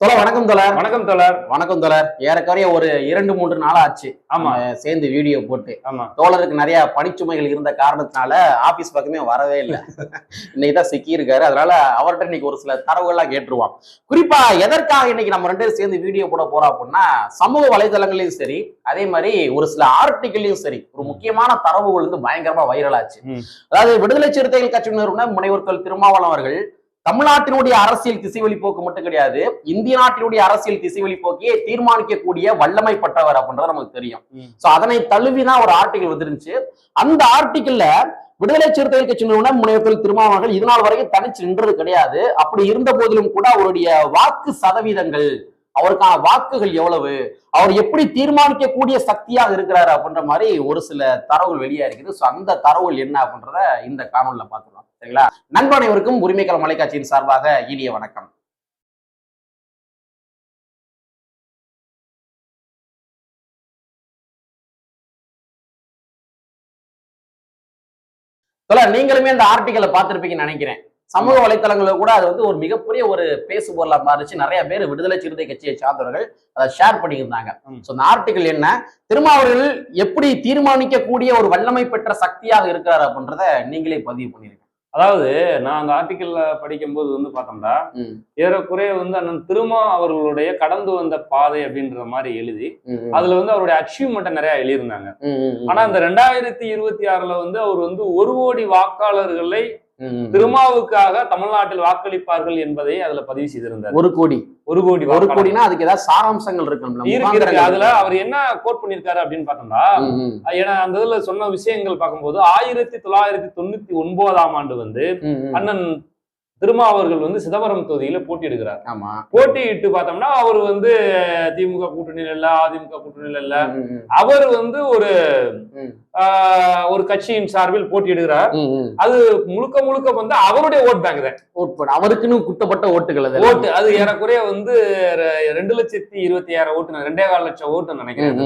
தோழ வணக்கம் தோழர். வணக்கம் தோழர். வணக்கம் தோழர். ஏறக்குறைய ஒரு இரண்டு மூன்று நாள் ஆச்சு. ஆமா. சேர்ந்து வீடியோ போட்டு. ஆமா. தோழருக்கு நிறைய பணிச்சுமைகள் இருந்த காரணத்தினால ஆபீஸ் பக்கமே வரவே இல்லை. இன்னைக்கு தான் சிக்கி இருக்காரு அதனால அவர்கிட்ட இன்னைக்கு ஒரு சில தரவுகள்லாம் கேட்டுருவோம். குறிப்பா எதற்காக இன்னைக்கு நம்ம ரெண்டு பேரும் சேர்ந்து வீடியோ போட போறோம் அப்படின்னா சமூக வலைதளங்களையும் சரி அதே மாதிரி ஒரு சில ஆர்டிகிள்லையும் சரி ஒரு முக்கியமான தரவுகள் வந்து பயங்கரமா வைரல் ஆச்சு. அதாவது விடுதலை சிறுத்தைகள் கட்சி நிறுவனர் முனைவர்கள் திருமாவளவன் அவர்கள் தமிழ்நாட்டினுடைய அரசியல் திசைவழி போக்கு மட்டும் கிடையாது இந்திய நாட்டினுடைய அரசியல் திசைவழி போக்கியே தீர்மானிக்கக்கூடிய வல்லமை பட்டவர் அப்படின்றது நமக்கு தெரியும். சோ அதனை தழுவிதான் ஒரு ஆர்டிகல் வந்துருந்துச்சு. அந்த ஆர்டிகல்ல விடுதலை சிறுத்தைகள் கட்சி நிறுவனம் முனைவர்கள் திருமாவளவர்கள் இது நாள் வரைக்கும் தனிச்சு நின்றது கிடையாது. அப்படி இருந்த போதிலும் கூட அவருடைய வாக்கு சதவீதங்கள் அவருக்கான வாக்குகள் எவ்வளவு அவர் எப்படி தீர்மானிக்கக்கூடிய சக்தியாக இருக்கிறாரு அப்படின்ற மாதிரி ஒரு சில தரவுகள் வெளியா இருக்குது ஸோ அந்த தரவுகள் என்ன அப்படின்றத இந்த காணொலியில பார்க்கலாம் சரிங்களா? நண்பன் அனைவருக்கும் உரிமைக்களம் மலைக்காட்சியின் சார்பாக இனிய வணக்கம். நீங்களுமே அந்த ஆர்டிக்கலை பார்த்திருப்பீங்கன்னு நினைக்கிறேன். சமூக வலைத்தளங்கள்ல கூட அது வந்து ஒரு மிகப்பெரிய ஒரு பேசு பொருளா மாறிச்சு. நிறைய பேர் விடுதலை சிறுத்தை கட்சியை சார்ந்தவர்கள் அதை ஷேர் பண்ணியிருந்தாங்க. ஸோ இந்த ஆர்டிக்கல் என்ன? திருமாவர்கள் எப்படி தீர்மானிக்கக்கூடிய ஒரு வல்லமை பெற்ற சக்தியாக இருக்கிறார் அப்படின்றத நீங்களே பதிவு பண்ணிருக்கீங்க அதாவது நான் அந்த ஆர்டிக்கல்ல படிக்கும்போது வந்து பார்த்தோம்னா. ஏறக்குறைய வந்து அண்ணன் திருமா அவர்களுடைய கடந்து வந்த பாதை அப்படின்ற மாதிரி எழுதி அதுல வந்து அவருடைய அச்சீவ்மெண்ட்டை நிறைய எழுதியிருந்தாங்க. ஆனா இந்த ரெண்டாயிரத்தி இருபத்தி ஆறுல வந்து அவர் வந்து ஒரு கோடி வாக்காளர்களை. திருமாவுக்காக தமிழ்நாட்டில் வாக்களிப்பார்கள் என்பதை அதுல பதிவு செய்திருந்தார். ஒரு கோடி. ஒரு கோடி ஒரு. கோடினா அதுக்கு ஏதாவது சாராம்சங்கள் இருக்கு அதுல. அவர் என்ன கோட் பண்ணிருக்காரு அப்படின்னு பார்த்தோம்னா ம், ஏன்னா அந்த இதுல சொன்ன விஷயங்கள் பார்க்கும்போது ஆயிரத்தி தொள்ளாயிரத்தி தொண்ணூத்தி ஒன்பதாம் ஆண்டு வந்து. அண்ணன் திருமா அவர்கள் வந்து சிதம்பரம் தொகுதியில போட்டியிடுகிறார். ஆமா. போட்டியிட்டு பார்த்தோம்னா அவர் வந்து திமுக கூட்டணியில இல்ல அதிமுக கூட்டணியில இல்ல. அவர் வந்து ஒரு ஒரு கட்சியின் சார்பில் போட்டியிடுகிறார். அது முழுக்க முழுக்க வந்து அவருடைய ஓட் பேங்க் தான். ஓட் போட. அவருக்குன்னு குட்டப்பட்ட ஓட்டுகள் அது. ஓட்டு. அது ஏறக்குறைய வந்து ரெண்டு லட்சத்தி இருபத்தி ஆயிரம் ஓட்டு ரெண்டே கால் லட்சம் ஓட்டு நினைக்கிறேன்.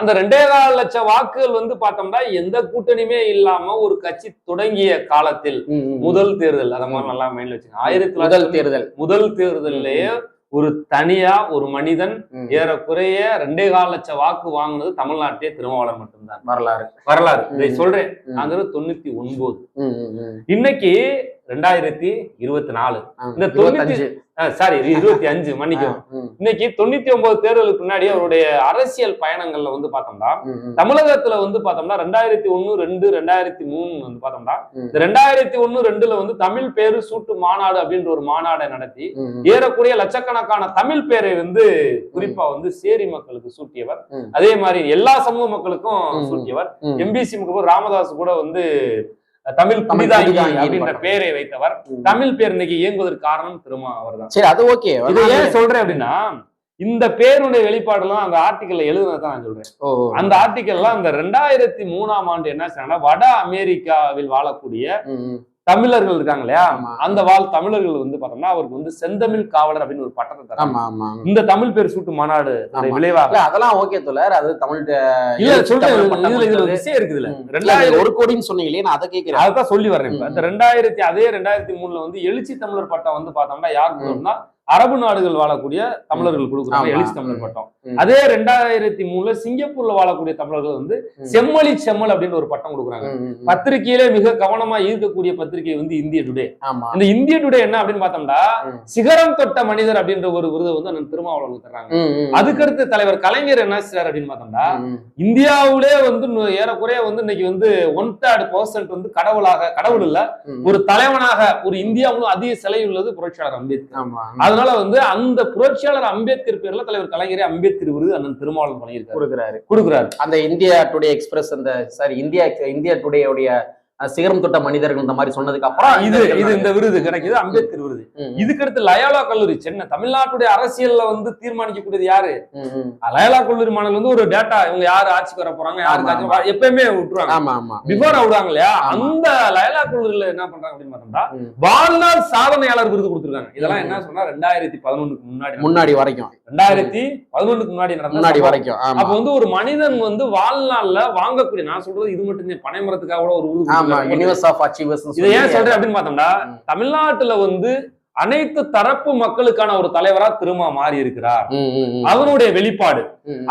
அந்த ரெண்டே கால் லட்சம் வாக்குகள் வந்து பார்த்தோம்னா எந்த கூட்டணியுமே இல்லாம ஒரு கட்சி தொடங்கிய காலத்தில். முதல் தேர்தல். அத மாதிரி நல்லா மைண்ட்ல வச்சுக்கோங்க. ஆயிரத்தி முதல் தேர்தல். முதல் தேர்தலிலேயே ஒரு தனியா ஒரு மனிதன். ஏறக்குறைய ரெண்டே கால் லட்சம் வாக்கு வாங்கினது தமிழ்நாட்டிலே திருமாவளவன் மட்டும்தான் வரலாறு வரலாறு இதை. சொல்றேன் ம். நாங்கிறது தொண்ணூத்தி ஒன்பது. இன்னைக்கு ரெண்டாயிரத்தி இருபத்தி நாலு இந்த இருபத்தஞ்சு. சாரி இருபத்தி அஞ்சு மன்னிக்கும் இன்னைக்கு தொண்ணூத்தி ஒன்பது தேர்தலுக்கு முன்னாடி அவருடைய அரசியல் பயணங்கள்ல வந்து பார்த்தோம்னா. தமிழகத்துல வந்து பார்த்தோம்னா ரெண்டாயிரத்தி ஒண்ணு ரெண்டு ரெண்டாயிரத்தி மூணு வந்து பார்த்தோம்னா. இந்த ரெண்டாயிரத்தி ஒண்ணு ரெண்டுல வந்து தமிழ் பேரு சூட்டு மாநாடு அப்படின்ற ஒரு மாநாடை நடத்தி. ஏறக்குறைய லட்சக்கணக்கான தமிழ் பேரை வந்து குறிப்பா வந்து சேரி மக்களுக்கு சூட்டியவர். அதே மாதிரி எல்லா சமூக மக்களுக்கும். சூட்டியவர். எம்பிசி முகவர் ராமதாஸ் கூட வந்து தமிழ் புதிதாங்கி அப்படின்ற. பேரை வைத்தவர். தமிழ் பேர் இன்னைக்கு இயங்குவதற்கு காரணம் திருமா அவர்தான் சரி அது ஓகே இதை ஏன் சொல்றேன் அப்படின்னா இந்த பேருடைய வெளிப்பாடுலாம் அந்த ஆர்டிக்கல்ல எழுதுனதான் நான் சொல்றேன். அந்த ஆர்டிக்கல்லாம் அந்த ரெண்டாயிரத்தி மூணாம் ஆண்டு என்ன வட அமெரிக்காவில் வாழக்கூடிய. தமிழர்கள் இருக்காங்க இல்லையா. அந்த வாழ் தமிழர்கள் வந்து பார்த்தோம்னா அவருக்கு வந்து செந்தமிழ் காவலர் அப்படின்னு ஒரு பட்டத்தை தராங்க. இந்த தமிழ் பேர் சூட்டு மாநாடு. விளைவாக. அதெல்லாம் ஓகே தோழர். அது தமிழ் இல்ல. விஷயம் இருக்குதுல ரெண்டாயிரம் ஒரு கோடின்னு சொன்னீங்களே நான் அதை கேட்கிறேன். அதான் சொல்லி வர்றேன். இந்த ரெண்டாயிரத்தி அதே ரெண்டாயிரத்தி மூணுல வந்து எழுச்சி தமிழர் பட்டம் வந்து பார்த்தோம்னா யாருக்கு அரபு நாடுகள் வாழக்கூடிய தமிழர்கள் கொடுக்குறாங்க. எழுச்சி தமிழர் பட்டம். அதே ரெண்டாயிரத்தி மூணுல சிங்கப்பூர்ல வாழக்கூடிய தமிழர்கள் வந்து. செம்மொழி செம்மல் அப்படின்னு ஒரு பட்டம் கொடுக்குறாங்க. பத்திரிகையிலே மிக கவனமா ஈர்க்கக்கூடிய பத்திரிகை வந்து இந்திய டுடே இந்த இந்திய டுடே என்ன அப்படின்னு பார்த்தோம்னா. சிகரம் தொட்ட மனிதர் அப்படின்ற ஒரு விருதை வந்து அண்ணன் திருமாவளவன் தர்றாங்க. அதுக்கடுத்து தலைவர் கலைஞர் என்ன செய்றாரு அப்படின்னு பார்த்தோம்னா இந்தியாவிலே வந்து ஏறக்குறைய வந்து இன்னைக்கு வந்து ஒன் தேர்ட் பர்சன்ட் வந்து கடவுளாக கடவுள் இல்ல. ஒரு தலைவனாக ஒரு இந்தியாவிலும் அதிக சிலை உள்ளது புரட்சியாளர் அம்பேத்கர் அதனால வந்து அந்த புரட்சியாளர் அம்பேத்கர் பேர்ல தலைவர் கலைஞரே அம்பேத்கர் விருது அண்ணன் திருமாவளவன் வழங்கியிருக்காரு கொடுக்குறாரு. கொடுக்குறாரு. அந்த இந்தியா டுடே எக்ஸ்பிரஸ் அந்த சாரி இந்தியா இந்தியா டுடே உடைய சிகரம் தொட்ட மனிதர்கள் இந்த மாதிரி சொன்னதுக்கு அப்புறம் இது இது இந்த விருது கிடைக்குது அம்பேத்கர் விருது. இதுக்கடுத்து லயோலா கல்லூரி சென்னை. தமிழ்நாட்டுடைய அரசியல்ல வந்து தீர்மானிக்கக்கூடியது யாரு. லயோலா கல்லூரி மாணவர்கள் வந்து ஒரு டேட்டா இவங்க யாரு ஆட்சிக்கு வர போறாங்க யாருக்காச்சும் வா- எப்பயுமே விட்டுருவாங்க. ஆமா ஆமா. பிஃபோர் விடுவாங்க இல்லையா. அந்த லயலா கல்லூரியில என்ன பண்றாங்க அப்படின்னு பார்த்தோம்னா. வாழ்நாள் சாதனையாளர் விருது கொடுத்திருக்காங்க. இதெல்லாம். என்ன சொன்னா ரெண்டாயிரத்தி பதினொன்னுக்கு முன்னாடி முன்னாடி வரைக்கும். ரெண்டாயிரத்தி பதினொன்னுக்கு முன்னாடி நடந்த முன்னாடி. வரைக்கும் அப்ப வந்து ஒரு மனிதன் வந்து வாழ்நாள்ல வாங்கக்கூடிய நான் சொல்றது இது மட்டும் தான் பனைமரத்துக்காக கூட ஒரு விருது ஆமா கொடுத்திருக்காங்க. யூனிவர்ஸ் ஆஃப் அச்சீவர்ஸ் இதை ஏன் சொல்றேன் அப்படின்னு பார்த்தோம்னா. தமிழ்நாட்டுல வந்து அனைத்து தரப்பு மக்களுக்கான ஒரு தலைவரா திருமா மாறி இருக்கிறார். அவனுடைய வெளிப்பாடு.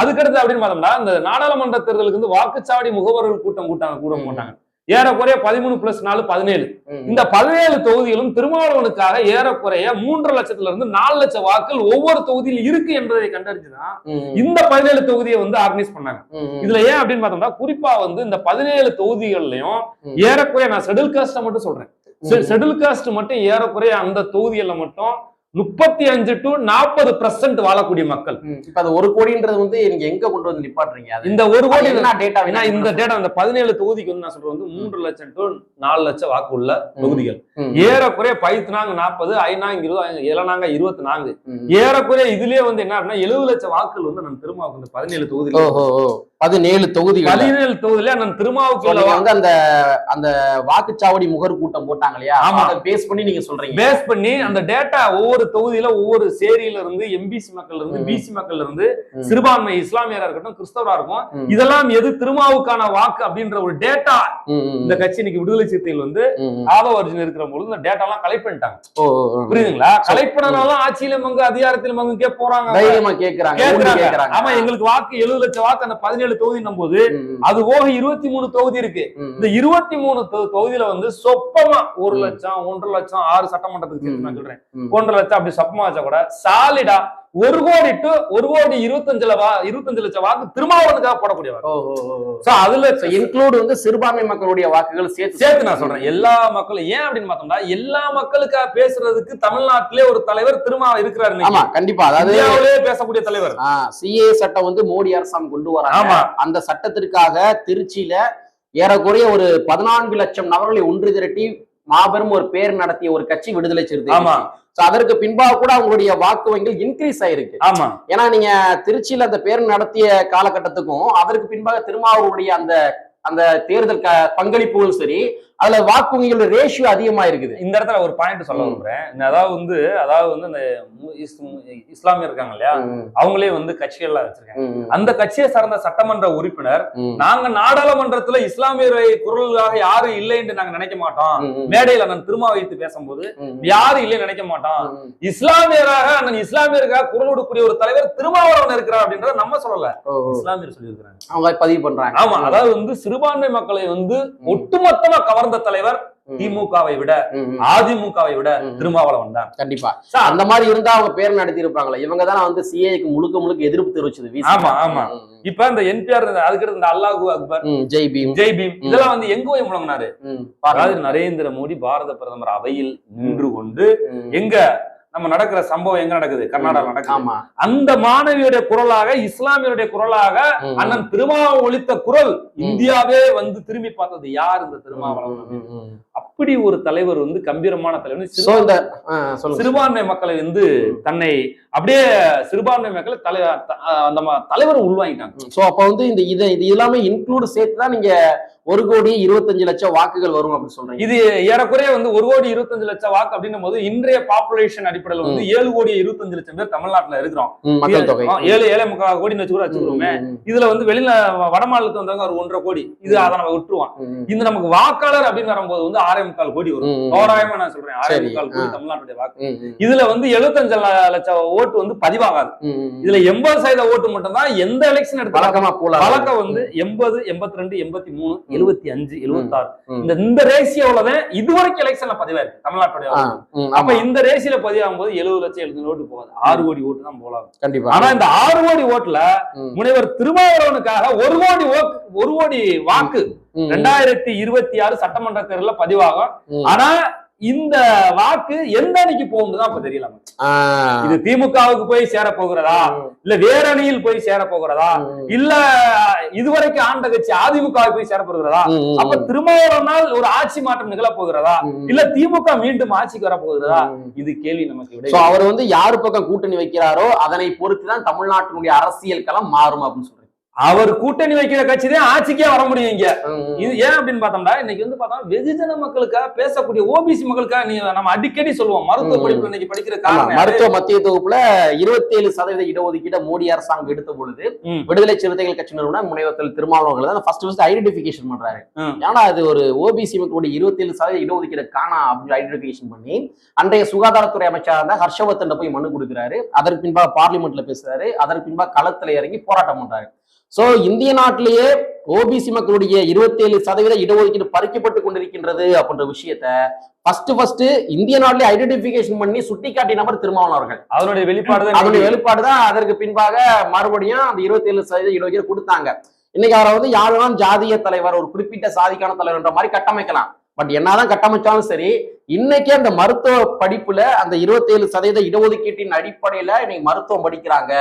அதுக்கடுத்து அப்படின்னு பார்த்தோம்னா இந்த நாடாளுமன்ற தேர்தலுக்கு வந்து வாக்குச்சாவடி முகவர்கள் கூட்டம் கூட்டாங்க கூட ம். போட்டாங்க ஏறக்குறைய பதிமூணு பிளஸ் நாலு பதினேழு இந்த பதினேழு தொகுதிகளும் திருமாவளவனுக்காக ஏறக்குறைய மூன்றரை லட்சத்துல இருந்து நாலு லட்சம் வாக்குகள் ஒவ்வொரு தொகுதியில் இருக்கு என்பதை கண்டறிஞ்சுதான் இந்த பதினேழு தொகுதியை வந்து ஆர்கனைஸ் பண்ணாங்க. இதுல ஏன் அப்படின்னு பார்த்தோம்னா குறிப்பா வந்து இந்த பதினேழு தொகுதிகள்லயும். ஏறக்குறைய நான் ஷெடியூல் காஸ்ட மட்டும் சொல்றேன். ஷெடியூல் காஸ்ட் மட்டும் ஏறக்குறைய அந்த தொகுதிகள்ல மட்டும் முப்பத்தி அஞ்சு டு நாற்பது பர்சன்ட் வாழக்கூடிய மக்கள். இப்ப அது ஒரு கோடின்றது வந்து நீங்க எங்க கொண்டு வந்து நிப்பாட்டுறீங்க? இந்த ஒரு கோடி டேட்டா இந்த டேட்டா இந்த பதினேழு தொகுதிக்கு வந்து நான் சொல்றது வந்து மூன்று லட்சம் டு நாலு லட்சம் வாக்கு உள்ள தொகுதிகள். ஏறக்குறைய பைத்துனாங்க நாற்பது ஐநாங்க இருபது இளநாங்க இருபத்தி நான்கு. ஏறக்குறைய இதுலயே வந்து என்ன அப்படின்னா எழுபது லட்சம் வாக்குகள் வந்து நான் திருமாவுக்கு வந்து பதினேழு ஓஹோ பதினேழு தொகுதிகள் பதினேழு தொகுதியில நான் திருமாவுக்கு வந்து அந்த அந்த வாக்குச்சாவடி முகர் கூட்டம் போட்டாங்க இல்லையா? ஆமா. பேஸ் பண்ணி நீங்க சொல்றீங்க. பேஸ் பண்ணி அந்த டேட்டா ஒவ்வொரு தொகுதியில ஒவ்வொரு சேரியில இருந்து எம்பிசி மக்கள்ல இருந்து. பிசி மக்கள்ல இருந்து. சிறுபான்மை இஸ்லாமியரா இருக்கட்டும் கிறிஸ்தவரா இருக்கும். இதெல்லாம் எது திருமாவுக்கான வாக்கு அப்படின்ற ஒரு டேட்டா இந்த கட்சி இன்னைக்கு விடுதலை சிறுத்தைகள் வந்து. ஆதவ அர்ஜுன் இருக்கிற பொழுது இந்த டேட்டா எல்லாம் கலெக்ட் பண்ணிட்டாங்க. புரியுதுங்களா கலெக்ட் பண்ணனால ஆட்சியில மங்கு அதிகாரத்தில் மங்கு போறாங்க தைரியமா கேக்குறாங்க ஆமா எங்களுக்கு வாக்கு எழுபது லட்சம் வாக்கு அந்த பதினேழு தொகுதி போது அது போக இருபத்தி மூணு தொகுதி இருக்கு இந்த இருபத்தி மூணு தொகுதியில வந்து சொப்பமா ஒரு. லட்சம் ஒன்றரை லட்சம் ஆறு சட்டமன்றத்துக்கு நான் சொல்றேன். ஒன்றரை லட்சம் அப்படி சொப்பமா வச்சா கூட சாலிடா ஒரு கோடி டு ஒரு கோடி இருபத்தஞ்சுல வா இருபத்தஞ்சு லட்சம் வாக்கு திருமாவளவனுக்காக போடக்கூடிய வாக்கு ஓ, ஓ, ஓ, ஓ. சோ அதுல include வந்து சிறுபான்மை மக்களுடைய வாக்குகள் சேர்த்து சேர்த்து நான் சொல்றேன். எல்லா மக்களும் ஏன் அப்படின்னு பார்த்தோம்னா எல்லா மக்களுக்காக பேசுறதுக்கு தமிழ்நாட்டிலே ஒரு தலைவர் திருமா இருக்கிறாரு. ஆமா கண்டிப்பா. அதாவது பேசக்கூடிய தலைவர். சிஏ சட்டம் வந்து மோடி அரசாங்கம் கொண்டு வராங்க. ஆமா. அந்த சட்டத்திற்காக திருச்சியில ஏறக்குறைய ஒரு பதினான்கு லட்சம் நபர்களை ஒன்று திரட்டி மாபெரும் ஒரு பேர் நடத்திய ஒரு கட்சி விடுதலை சிறுத்தை ஆமா. So, அதற்கு பின்பாக கூட அவங்களுடைய வாக்கு வங்கிகள் இன்க்ரீஸ் ஆயிருக்கு. ஆமா. ஏன்னா நீங்க திருச்சியில அந்த பேர் நடத்திய காலகட்டத்துக்கும் அதற்கு பின்பாக திருமாவூருடைய அந்த அந்த தேர்தல் க- பங்களிப்புகளும் சரி அதுல வாக்கு வங்கிகளோட ரேஷியோ அதிகமா இருக்குது. இந்த இடத்துல ஒரு பாயிண்ட் சொல்ல. விரும்புறேன். அதாவது வந்து அதாவது வந்து இந்த இஸ்லாமியர் இருக்காங்க இல்லையா? அவங்களே வந்து கட்சிகள்லாம் வச்சிருக்காங்க. அந்த கட்சியை சார்ந்த சட்டமன்ற உறுப்பினர் நாங்க நாடாளுமன்றத்துல இஸ்லாமியரை குரலுக்காக யாரும் இல்லைன்னு நாங்க நினைக்க மாட்டோம். மேடையில நான் திருமா வைத்து பேசும்போது யாரும் இல்லைன்னு நினைக்க மாட்டோம். இஸ்லாமியராக அண்ணன் இஸ்லாமியருக்காக குரல் கொடுக்கக்கூடிய ஒரு தலைவர் திருமாவளவன் இருக்கிறார் அப்படின்றத நம்ம சொல்லல. இஸ்லாமியர் சொல்லியிருக்கிறாங்க. அவங்க பதிவு பண்றாங்க. ஆமா அதாவது வந்து சிறுபான்மை மக்களை வந்து. ஒட்டுமொத்தமா கவர்ந்த தலைவர் ம், திமுகவை விட அதிமுகவை விட. திருமாவளவன் தான் கண்டிப்பா அந்த மாதிரி இருந்தா அவங்க பேர் நடத்தி இருப்பாங்களே இவங்க தானே வந்து சிஏக்கு முழுக்க முழுக்க எதிர்ப்பு தெரிவிச்சது. ஆமா, ஆமா. இப்ப இந்த என்பிஆர் அதுக்கடுத்து இந்த அல்லாஹு அக்பர் ஜெய் பீம் ஜெய் பீம். இதெல்லாம் வந்து எங்க போய் முழங்கினாரு. அதாவது நரேந்திர மோடி பாரத பிரதமர் அவையில் நின்று கொண்டு எங்க நம்ம நடக்கிற சம்பவம் எங்க நடக்குது? கர்நாடகா நடக்குது. அந்த மாணவியுடைய குரலாக இஸ்லாமியருடைய குரலாக அண்ணன் திருமாவளவன் ஒழித்த குரல் இந்தியாவே வந்து திரும்பி பார்த்தது யார் இந்த திருமாவளவன். அப்படி ஒரு தலைவர் வந்து கம்பீரமான தலைவர் சிறுபான்மை மக்களை வந்து தன்னை அப்படியே சிறுபான்மை மக்களை தலை த- அந்த ம- தலைவர் உள்வாங்கிட்டாங்க. சோ அப்ப வந்து இந்த இதை இது எல்லாமே இன்க்ளூட் சேர்த்து தான் நீங்க ஒரு கோடி இருபத்தஞ்சு லட்சம் வாக்குகள் வரும் அப்படின்னு சொல்றீங்க. இது ஏறக்குறைய வந்து ஒரு கோடி இருபத்தஞ்சு லட்சம் வாக்கு அப்படின்னும் போது இன்றைய பாப்புலேஷன் அடிப்படையில் வந்து ஏழு கோடி இருபத்தஞ்சு லட்சம் பேர் தமிழ்நாட்டுல இருக்கிறோம். மக்கள் தொகை. ஏழு ஏழை முக்கால் கோடி வச்சு கூட வச்சுக்கிறோமே. இதுல வந்து வெளியில வட மாநிலத்துல வந்தவங்க ஒரு ஒன்றரை கோடி. இது அதை நம்ம விட்டுருவோம். இந்த நமக்கு வாக்காளர் அப்படின்னு வரும்போது வந்து ஆறே முக்கால் கோடி வரும். தோராயமா நான் சொல்றேன். ஆறே முக்கால் கோடி. தமிழ்நாட்டுடைய வாக்கு. இதுல வந்து எழுபத்தஞ்சு லட்சம் ஓட்டு வந்து பதிவாகாது. இதுல எண்பது சதவீத ஓட்டு மட்டும் தான் எந்த எலெக்ஷன் எடுத்தாலும் வழக்கமா போல வழக்கம் வந்து எண்பது எண்பத்தி ரெண்டு எண்பத்தி மூணு எழுபத்தி அஞ்சு எழுபத்தாறு ம். இந்த இந்த ரேசியோலதான் இதுவரைக்கும் எலெக்ஷன்ல பதிவாயிருக்கு தமிழ்நாட்டுடைய அப்ப இந்த ரேசியில பதிவாகும் போது எழுபது லட்சம் எழுபது ஓட்டு போகாது. ஆறு கோடி ஓட்டு தான் போலாம் கண்டிப்பா. ஆனா இந்த ஆறு கோடி ஓட்டுல முனைவர் திருமாவளவனுக்காக ஒரு கோடி ஒரு கோடி வாக்கு ரெண்டாயிரத்தி இருபத்தி ஆறு சட்டமன்ற தேர்தலில் பதிவாகும். ஆனா இந்த வாக்கு எந்த அணிக்கு போகும்னு தான் இப்ப தெரியல இது திமுகவுக்கு போய் சேர போகிறதா இல்ல வேற அணியில் போய் சேர போகிறதா இல்ல இதுவரைக்கும் ஆண்ட கட்சி அதிமுக போய் சேர போகிறதா ம், ம், அப்ப திருமாவளவனால் ஒரு ஆட்சி மாற்றம் நிகழ போகிறதா. இல்ல திமுக மீண்டும் ஆட்சிக்கு வர போகிறதா. இது கேள்வி நமக்கு விட. அவர் வந்து யாரு பக்கம் கூட்டணி வைக்கிறாரோ அதனை பொறுத்து தான் தமிழ்நாட்டினுடைய அரசியல் களம் மாறும் அப்படின்னு சொல்றீங்க அவர் கூட்டணி வைக்கிற கட்சி தான் ஆட்சிக்கே வர முடியும் இங்க. இது ஏன் அப்படின்னு பார்த்தோம்னா இன்னைக்கு வந்து பார்த்தோம்னா வெகுஜன மக்களுக்காக பேசக்கூடிய ஓபிசி மக்களுக்காக நீ நம்ம அடிக்கடி சொல்லுவோம் மருத்துவ. படிப்பு இன்னைக்கு படிக்கிற காரணம்? மருத்துவ மத்திய தொகுப்புல இருபத்தேழு சதவீத இடஒதுக்கீட மோடி அரசாங்கம் எடுத்த பொழுது. விடுதலை சிறுத்தைகள் கட்சி நிறுவனர் முனைவர் திரு திருமாவளவர்கள் தான் ஃபர்ஸ்ட் ஃபர்ஸ்ட் ஐடென்டிபிகேஷன் பண்றாரு. ஏன்னா அது ஒரு ஓபிசி மக்களுடைய இருபத்தேழு சதவீத இடஒதுக்கீடு காணா அப்படின்னு ஐடென்டிபிகேஷன் பண்ணி அன்றைய சுகாதாரத்துறை அமைச்சராக இருந்த ஹர்ஷவர்தன் போய் மனு கொடுக்கிறாரு அதற்கு பின்பாக பார்லிமெண்ட்ல பேசுறாரு அதற்கு பின்பாக களத்துல இறங்கி போராட்டம் பண்றாரு சோ இந்திய நாட்டிலேயே ஓபிசி மக்களுடைய இருபத்தேழு சதவீத இடஒதுக்கீடு பறிக்கப்பட்டு கொண்டிருக்கின்றது அப்படின்ற விஷயத்த ஃபர்ஸ்ட் ஃபர்ஸ்ட் இந்திய நாட்டிலே ஐடென்டிபிகேஷன் பண்ணி சுட்டிக்காட்டிய நபர் திருமாவளவன் அவர்கள். அதனுடைய வெளிப்பாடு தான் அதனுடைய வெளிப்பாடு தான் அதற்கு பின்பாக மறுபடியும் அந்த இருபத்தி ஏழு சதவீத இடஒதுக்கீடு கொடுத்தாங்க. இன்னைக்கு அவரை வந்து யாரும் ஜாதிய தலைவர் ஒரு குறிப்பிட்ட சாதிக்கான தலைவர்ன்ற மாதிரி கட்டமைக்கலாம். பட் என்னதான் கட்டமைச்சாலும் சரி இன்னைக்கு அந்த மருத்துவ படிப்புல அந்த இருபத்தி ஏழு சதவீத இடஒதுக்கீட்டின் அடிப்படையில இன்னைக்கு மருத்துவம் படிக்கிறாங்க.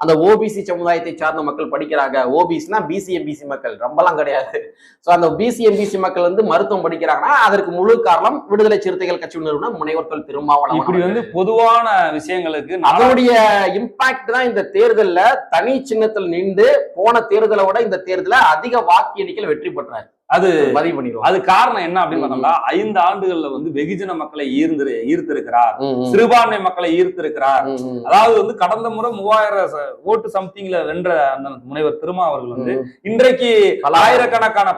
அந்த ஓபிசி சமுதாயத்தை சார்ந்த மக்கள் படிக்கிறாங்க. ஓபிசினா பிசி எம்பிசி மக்கள். ரொம்பலாம் கிடையாது. ஸோ அந்த பிசி எம்பிசி மக்கள் வந்து மருத்துவம் படிக்கிறாங்கன்னா அதற்கு முழு காரணம் விடுதலை சிறுத்தைகள் கட்சி நிறுவனம் முனைவர் தொல் திருமாவளவன் இப்படி வந்து பொதுவான விஷயங்களுக்கு அதனுடைய இம்பாக்ட் தான் இந்த தேர்தல்ல தனி சின்னத்தில் நின்று போன தேர்தலை விட இந்த தேர்தல அதிக வாக்கு எண்ணிக்கையில் வெற்றி பெற்றாரு. அது பதிவு பண்ணிடுவோம் அது காரணம் என்ன அப்படின்னு. பார்த்தோம்னா ஐந்து ஆண்டுகள்ல வந்து வெகுஜன மக்களை ஈர்ந்து ஈர்த்திருக்கிறார். சிறுபான்மை மக்களை ஈர்த்திருக்கிறார். அதாவது வந்து கடந்த முறை மூவாயிரம் ஓட்டு சம்திங்ல வென்ற அந்த முனைவர் திருமா அவர்கள் வந்து இன்றைக்கு பலாயிரக்கணக்கான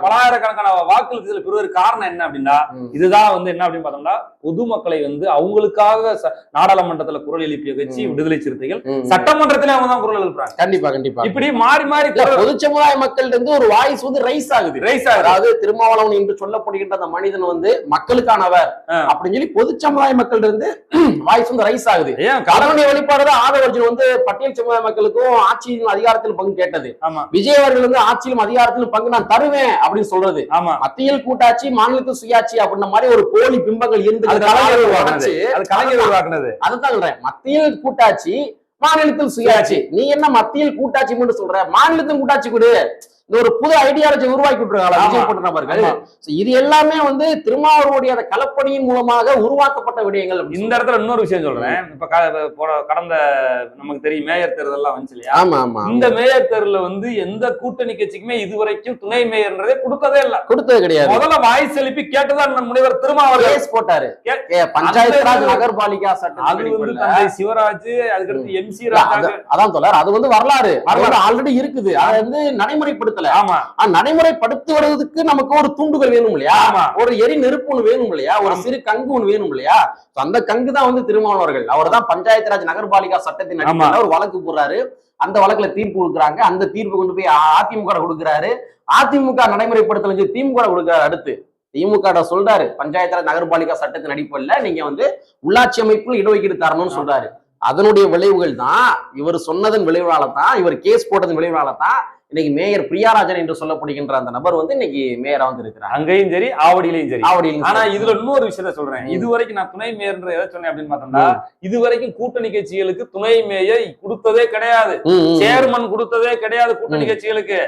வாக்குகளுக்கு இதுல பெறுவதற்கு காரணம் என்ன அப்படின்னா இதுதான் வந்து என்ன அப்படின்னு பார்த்தோம்னா பொதுமக்களை வந்து அவங்களுக்காக நாடாளுமன்றத்துல குரல் எழுப்பிய கட்சி. விடுதலை சிறுத்தைகள். சட்டமன்றத்திலே அவங்க தான் குரல் எழுப்புறாங்க. கண்டிப்பா கண்டிப்பா. இப்படி மாறி மாறி பொது சமுதாய மக்கள் இருந்து ஒரு வாய்ஸ் வந்து ரைஸ் ஆகுது. ரைஸ் ஆகுது. அதாவது திருமாவளவன் என்று சொல்லப்படுகின்ற அந்த மனிதன் வந்து மக்களுக்கானவர். அப்படின்னு சொல்லி பொது சமுதாய மக்கள் இருந்து வாய்ஸ் வந்து ரைஸ் ஆகுது. ஏன்? காரணம்? அதனுடைய வெளிப்பாடு தான் ஆதவர்ஜன் வந்து பட்டியல் சமுதாய மக்களுக்கும் ஆட்சியின் அதிகாரத்தில் பங்கு கேட்டது. விஜய் அவர்கள் வந்து ஆட்சியிலும் அதிகாரத்திலும் பங்கு நான் தருவேன் அப்படின்னு சொல்றது. மத்தியில் கூட்டாட்சி மாநிலத்தில் சுயாட்சி அப்படின்ற மாதிரி ஒரு போலி பிம்பங்கள் இருந்து அதுதான். மத்தியில் கூட்டாட்சி மாநிலத்தில் சுயாட்சி. நீ என்ன மத்தியில் கூட்டாட்சி மட்டும் சொல்ற? மாநிலத்தில் கூட்டாட்சி கொடு. ஒரு புது ஐடியாலஜி உருவாக்கி விட்டுருக்காங்க. ஆமா. விஜய் போன்ற நபர்கள் ஆமா. So இது எல்லாமே வந்து திருமாவளவனுடைய அந்த கலப்பணியின் மூலமாக உருவாக்கப்பட்ட விடயங்கள் இந்த இடத்துல இன்னொரு விஷயம் சொல்றேன். இப்ப கடந்த நமக்கு தெரியும் மேயர் தேர்தல்லாம் வந்துச்சு இல்லையா? ஆமா ஆமா இந்த மேயர் தேர்தல்ல வந்து எந்த கூட்டணி கட்சிக்குமே இதுவரைக்கும் துணை மேயர்ன்றதே கொடுத்ததே இல்ல. கொடுத்தது கிடையாது. முதல்ல வாய்ஸ் எழுப்பி கேட்டதான் முனைவர் திருமாவளவன். கேஸ் போட்டாரு. பஞ்சாயத்து ராஜ் நகர்பாலிகா அது சட்டம் வந்து தந்தை சிவராஜ் அதுக்கடுத்து எம் சி அது- அதான் தோழர் அது வந்து வரலாறு. வரலாறு. ஆல்ரெடி இருக்குது. அதை வந்து நடைமுறைப்படுத்தல ஆமா. நடைமுறைப்படுத்துவதற்கு நமக்கு ஒரு தூண்டுதல் வேணும் இல்லையா? ஒரு எரி நெருப்பு ஒண்ணு வேணும் இல்லையா? ஒரு. சிறு கங்கு ஒண்ணு வேணும் இல்லையா? அந்த கங்கு தான் வந்து திருமாவளவர்கள். அவர் தான் பஞ்சாயத்து ராஜ் நகர்பாலிகா சட்டத்தின் அடிப்படையில ஒரு வழக்கு போடுறாரு. அந்த வழக்குல தீர்ப்பு கொடுக்குறாங்க. அந்த தீர்ப்பு கொண்டு போய் அதிமுக கொடுக்குறாரு. அதிமுக நடைமுறைப்படுத்தல திமுக கொடுக்குறாரு அடுத்து. திமுக சொல்றாரு. பஞ்சாயத்து ராஜ் நகர்பாலிகா சட்டத்தின் அடிப்படையில நீங்க வந்து உள்ளாட்சி அமைப்புல இடஒதுக்கீடு தரணும்னு சொல்றாரு. அதனுடைய விளைவுகள் தான் இவர் சொன்னதன் விளைவுனால தான் இவர் கேஸ் போட்டதன் விளைவுனால தான் இன்னைக்கு மேயர் பிரியாராஜன் என்று சொல்லப்படுகின்ற அந்த நபர் வந்து இன்னைக்கு மேயரா வந்து இருக்கிறார். அங்கேயும் சரி ஆவடியிலையும் சரி. ஆவடியில் ஆனா இதுல இன்னொரு விஷயத்த சொல்றேன். இது வரைக்கும் நான் துணை மேயர்ன்ற எதை சொன்னேன் அப்படின்னு பார்த்தோம்னா இது வரைக்கும் கூட்டணி கட்சிகளுக்கு துணை மேயர் கொடுத்ததே கிடையாது. சேர்மன் கொடுத்ததே கிடையாது கூட்டணி. கட்சிகளுக்கு.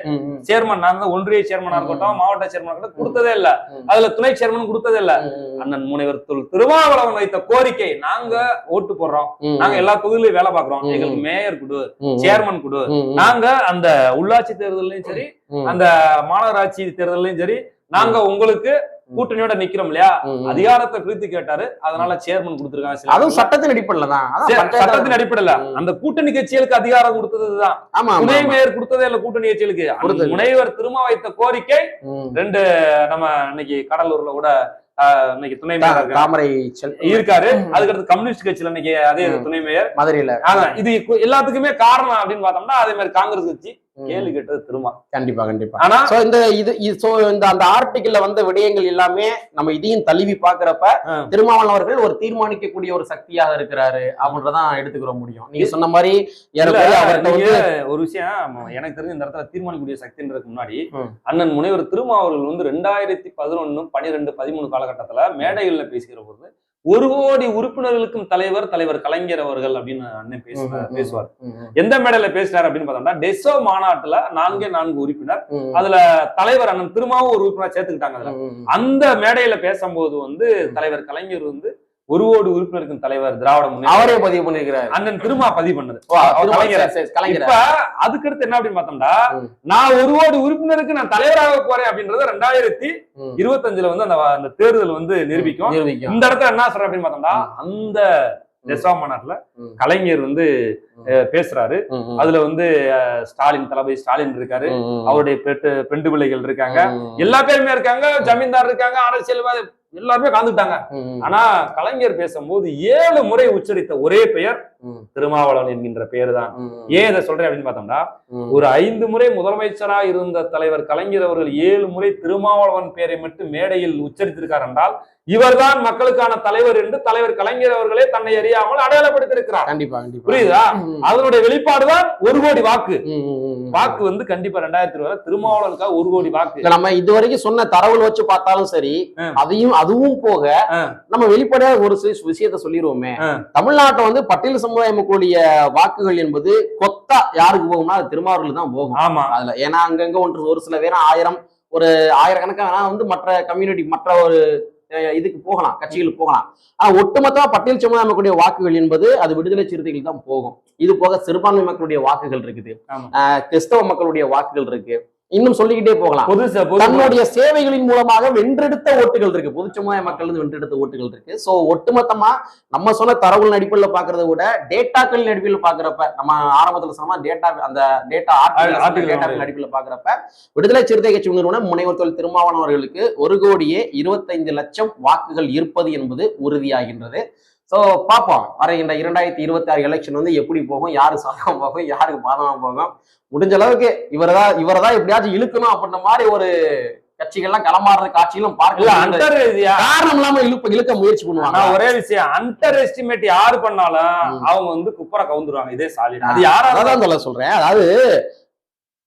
சேர்மன் நான் ஒன்றிய சேர்மனா. இருக்கட்டும் மாவட்ட சேர்மனா இருக்கட்டும் கொடுத்ததே இல்ல. அதுல துணை சேர்மன் கொடுத்ததே இல்ல. அண்ணன் முனைவர் திரு திருமாவளவன் வைத்த கோரிக்கை நாங்க ஓட்டு போடுறோம். நாங்க எல்லா தொகுதியிலும் வேலை பாக்குறோம். எங்களுக்கு மேயர் கொடு சேர்மன் கொடு. நாங்க அந்த உள்ளாட்சி தேர்தலையும் சரி அந்த மாநகராட்சி தேர்தலையும் சரி நாங்க உங்களுக்கு கூட்டணியோட நிக்கிறோம் இல்லையா. அதிகாரத்தை பிரித்து கேட்டாரு அதனால சேர்மன் கொடுத்திருக்காங்க அதுவும். சட்டத்தின் அடிப்படையில தான் சட்டத்தின் அடிப்படையில. அந்த கூட்டணி கட்சிகளுக்கு அதிகாரம் கொடுத்ததுதான் ஆமா துணை. மேயர் கொடுத்ததே இல்ல கூட்டணி கட்சிகளுக்கு. முனைவர் திரும்ப வைத்த கோரிக்கை. ரெண்டு நம்ம இன்னைக்கு கடலூர்ல கூட இன்னைக்கு துணை மேயர் இருக்காரு. தாமரை. அதுக்கடுத்து கம்யூனிஸ்ட் கட்சியில இன்னைக்கு அதே. துணை மேயர் மதுரையில இது எல்லாத்துக்குமே காரணம் அப்படின்னு பார்த்தோம்னா அதே மாதிரி காங்கிரஸ் கட்சி. கேள்வி கேட்டது திரும்ப. கண்டிப்பா கண்டிப்பா. ஆனா சோ இந்த இது so இந்த அந்த ஆர்டிகிள்ல வந்த விடயங்கள் எல்லாமே நம்ம இதையும் தழுவி பாக்குறப்ப அவர்கள் ஒரு தீர்மானிக்கக்கூடிய ஒரு சக்தியாக இருக்கிறாரு அப்படின்றதான் எடுத்துக்கிற முடியும். நீங்க சொன்ன மாதிரி ஒரு விஷயம் எனக்கு தெரிஞ்ச இந்த இடத்துல தீர்மானிக்கக்கூடிய சக்தின்றதுக்கு முன்னாடி. அண்ணன் முனைவர் திருமா அவர்கள் வந்து ரெண்டாயிரத்தி பதினொன்னு பனிரெண்டு பதிமூணு காலகட்டத்துல மேடைகள்ல பேசுகிற போது ஒரு கோடி உறுப்பினர்களுக்கும் தலைவர் தலைவர் கலைஞர் அவர்கள் அப்படின்னு அண்ணன் பேசுவார். பேசுவார் எந்த மேடையில பேசினார் அப்படின்னு பார்த்தோம்னா டெசோ மாநாட்டுல நான்கே நான்கு உறுப்பினர் அதுல தலைவர் அண்ணன் திருமாவும் ஒரு உறுப்பினர் சேர்த்துக்கிட்டாங்க அதுல. அந்த மேடையில பேசும்போது வந்து தலைவர் கலைஞர் வந்து ஒரு கோடி உறுப்பினருக்கும் தலைவர் திராவிட அவரே பதிவு பண்ணிருக்கிறாரு. அண்ணன் திருமா பதிவு பண்ணது. அதுக்கடுத்து என்ன அப்படின்னு பார்த்தோம்னா. நான் ஒரு கோடி உறுப்பினருக்கு நான் தலைவராக போறேன் அப்படின்றத ரெண்டாயிரத்தி. இருபத்தஞ்சுல வந்து அந்த அந்த தேர்தல் வந்து நிரூபிக்கும். இந்த இடத்துல என்ன சொல்றேன் அப்படின்னு பார்த்தோம்னா அந்த டெஸ்வா மாநாட்டுல. கலைஞர் வந்து பேசுறாரு. அதுல வந்து ஸ்டாலின் தளபதி ஸ்டாலின் இருக்காரு. அவருடைய பெட்டு பெண்டு பிள்ளைகள் இருக்காங்க. எல்லா பேருமே இருக்காங்க. ஜமீன்தார் இருக்காங்க. அரசியல்வாதி எல்லாருமே கலந்துட்டாங்க ம். ஆனா கலைஞர் பேசும்போது ஏழு முறை உச்சரித்த ஒரே பெயர். திருமாவளவன் என்கின்ற பெயர் தான் ஏன் இதை சொல்றேன் அப்படின்னு பார்த்தோம்னா. ஒரு ஐந்து முறை முதலமைச்சரா இருந்த தலைவர் கலைஞர் அவர்கள் ஏழு முறை திருமாவளவன் பெயரை மட்டும் மேடையில் உச்சரித்திருக்கார் என்றால் இவர்தான் மக்களுக்கான தலைவர் என்று தலைவர் கலைஞர் அவர்களே தன்னை அறியாமல் அடையாளப்படுத்தியிருக்கிறார். கண்டிப்பா கண்டிப்பா. புரியுதா? அதனுடைய வெளிப்பாடுதான் ஒரு கோடி வாக்கு. வாக்கு வந்து கண்டிப்பா ரெண்டாயிரத்தி இருபதுல திருமாவளவனுக்காக ஒரு கோடி வாக்கு. நம்ம இதுவரைக்கும் சொன்ன தரவுல வச்சு பார்த்தாலும் சரி. அதையும் அதுவும் போக. நம்ம வெளிப்படையா ஒரு விஷயத்த சொல்லிடுவோமே. தமிழ்நாட்டை வந்து பட்டியல் சமுதாய மக்களுடைய வாக்குகள் என்பது கொத்தா யாருக்கு போகும்னா அது திருமாவூர்ல தான் போகும். ஆமா. அதுல ஏன்னா அங்கங்க ஒன்று ஒரு சில பேரும் ஆயிரம் ஒரு ஆயிரக்கணக்கான வேணா வந்து மற்ற கம்யூனிட்டி மற்ற ஒரு இதுக்கு போகலாம் கட்சிகளுக்கு போகலாம். ஆனா ஒட்டுமொத்தமா பட்டியல் சமுதாய மக்களுடைய வாக்குகள் என்பது அது விடுதலை சிறுத்தைகள் தான் போகும். இது போக சிறுபான்மை மக்களுடைய வாக்குகள் இருக்குது. கிறிஸ்தவ மக்களுடைய வாக்குகள் இருக்கு. இன்னும் சொல்லிக்கிட்டே போகலாம். தன்னுடைய சேவைகளின் மூலமாக வென்றெடுத்த ஓட்டுகள் இருக்கு. பொது சமுதாய மக்கள் இருந்து வென்றெடுத்த ஓட்டுகள் இருக்கு. சோ ஒட்டுமொத்தமா நம்ம சொன்ன தரவுகள் அடிப்படையில் பாக்குறத விட டேட்டாக்களின் அடிப்படையில் பாக்குறப்ப நம்ம ஆரம்பத்துல சொன்ன டேட்டா அந்த டேட்டா டேட்டாக்களின் அடிப்படையில் பாக்குறப்ப விடுதலை சிறுத்தை கட்சி நிறுவனம் முனைவர் தொழில் திருமாவளவன் அவர்களுக்கு ஒரு கோடியே இருபத்தைந்து லட்சம் வாக்குகள் இருப்பது என்பது உறுதியாகின்றது. சோ பார்ப்போம். வருகின்ற இரண்டாயிரத்தி இருபத்தி ஆறு எலெக்ஷன் வந்து எப்படி போகும் யாரு சாதகம் போகும் யாருக்கு பாதகமா போகும். முடிஞ்ச அளவுக்கு இவரதான் இவரதான் எப்படியாச்சும் இழுக்கணும் அப்படின்ற மாதிரி ஒரு கட்சிகள்லாம் களமாடுற காட்சிகளும் இல்ல பார்க்கல அண்டர் ரீதியா காரணம் இல்லாம இழுப்ப இழுக்க முயற்சி பண்ணுவாங்க. ஒரே விஷயம் அண்டர் எஸ்டிமேட் யாரு பண்ணாலும். அவங்க வந்து குப்பரை கவுந்துருவாங்க இதே சாலிட். அது யாரா அதான் சொல்ல சொல்றேன். அதாவது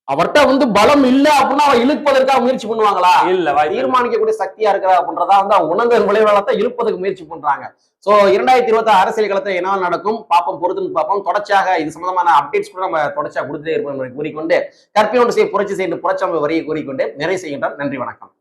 அவர்ட்ட வந்து பலம் இல்ல அப்படின்னா அவன் இழுப்பதற்காக முயற்சி பண்ணுவாங்களா? இல்ல. தீர்மானிக்கக்கூடிய சக்தியா இருக்கிறா அப்படின்றதா வந்து அவங்க உணர்ந்த விளைவாளத்தை இழுப்பதுக்கு முயற்சி பண்றாங்க. சோ இரண்டாயிரத்தி இருபத்தி அரசியல் களத்துல என்ன நடக்கும்? பாப்போம் பொறுத்துன்னு பார்ப்போம். தொடர்ச்சியாக இது சம்பந்தமான அப்டேட்ஸ் கூட நம்ம தொடர்ச்சியாக கொடுத்துட்டே இருப்போம் கூறிக்கொண்டு கற்பினோடு செய்ய புரட்சி செய்து புரட்சி வரியை கூறிக்கொண்டு நிறைவு செய்கின்றோம். நன்றி வணக்கம்.